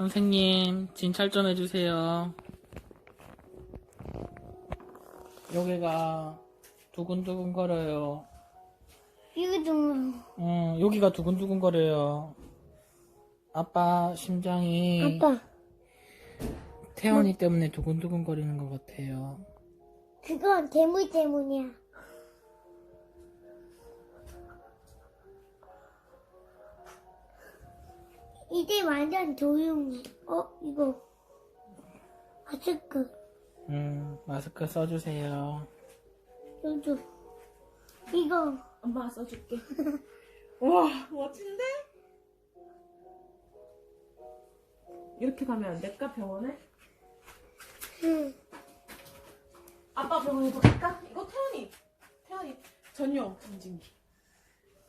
선생님, 진찰 좀 해주세요. 여기가 두근두근 거려요. 이거 좀 음, 여기가 두근두근 거려요. 아빠 심장이 아빠 태연이 때문에 두근두근 거리는 것 같아요. 그건 괴물 때문이야. 이제 완전 조용해. 어 이거 마스크 음, 마스크 써주세요. 요즘 이거 엄마가 써줄게. 와, 멋진데? 이렇게 가면 안 될까, 병원에? 응. 아빠 병원에 더 갈까? 이거 태연이. 태연이. 전용 전진기.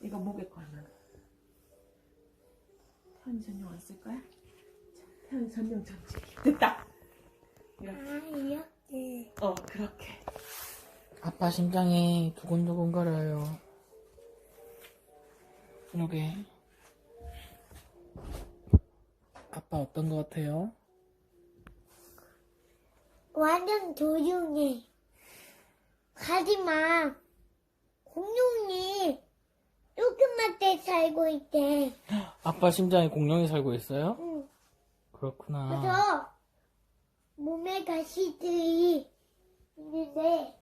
이거 목에 걸면. 태연이 전용 안 쓸 거야? 자, 태연이 전용 전진기. 됐다. 이렇게. 아 이렇게 어, 그렇게. 아빠 심장이 두근두근 거려요. 여기. 아빠 어떤 것 같아요? 완전 조용해. 하지만 공룡이 조그만 데 살고 있대. 아빠 심장에 공룡이 살고 있어요? 응. 그렇구나. 그래서 몸에 가시들이 있는데